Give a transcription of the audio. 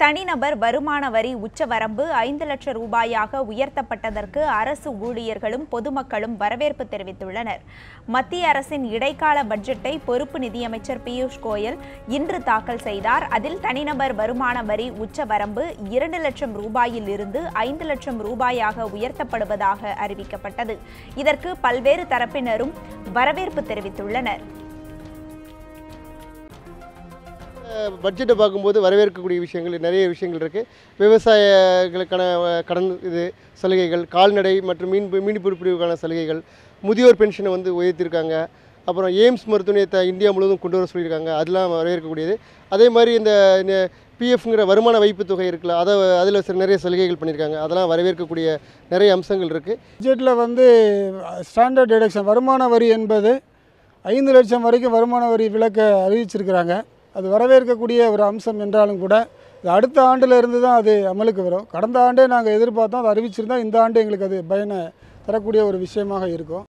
தனிநபர் வருமான வரி உச்சவரம்பு ஐந்து லட்சம் ரூபாயாக உயர்த்தப்பட்டதற்கு அரசு ஊழியர்களும் பொதுமக்களும் வரவேற்பு தெரிவித்துள்ளனர். மத்திய அரசின் இடைக்கால பட்ஜெட்டை பொறுப்பு நிதியமைச்சர் பியூஷ் கோயல் இன்று தாக்கல் செய்தார். அதில் தனிநபர் வருமான வரி உச்சவரம்பு இரண்டு லட்சம் ரூபாயில் இருந்து ஐந்து லட்சம் ரூபாயாக உயர்த்தப்படுவதாக அறிவிக்கப்பட்டது. இதற்கு பல்வேறு தரப்பினரும் வரவேற்பு தெரிவித்துள்ளனர். பட்ஜெட்டை பார்க்கும்போது வரவேற்கக்கூடிய விஷயங்கள் நிறைய விஷயங்கள் இருக்குது விவசாயிகளுக்கான கடன் இது சலுகைகள் கால்நடை மற்றும் மீன் மீன் பிடிப்புக்கான சலுகைகள் முதியோர் பென்ஷனை வந்து உயர்த்தியிருக்காங்க அப்புறம் எய்ம்ஸ் மருத்துவமனையத்தை இந்தியா முழுவதும் கொண்டு வர சொல்லியிருக்காங்க. அதெல்லாம் வரவேற்கக்கூடியது. அதே மாதிரி இந்த பிஎஃப்ங்கிற வருமான வைப்பு தொகை இருக்குல்ல அதை அதில் சில நிறைய சலுகைகள் பண்ணியிருக்காங்க. அதெல்லாம் வரவேற்கக்கூடிய நிறைய அம்சங்கள் இருக்குது பட்ஜெட்டில் வந்து ஸ்டாண்டர்ட் டிடக்ஷன் வருமான வரி என்பது ஐந்து லட்சம் வரைக்கும் வருமான வரி விலக்க அறிவிச்சிருக்கிறாங்க. அது வரவேற்கக்கூடிய ஒரு அம்சம் என்றாலும் கூட இது அடுத்த ஆண்டில் இருந்து தான் அது அமலுக்கு வரும். கடந்த ஆண்டே நாங்கள் எதிர்பார்த்தோம் அதை அறிவிச்சிருந்தால் இந்த ஆண்டு எங்களுக்கு அது பயனை தரக்கூடிய ஒரு விஷயமாக இருக்கும்.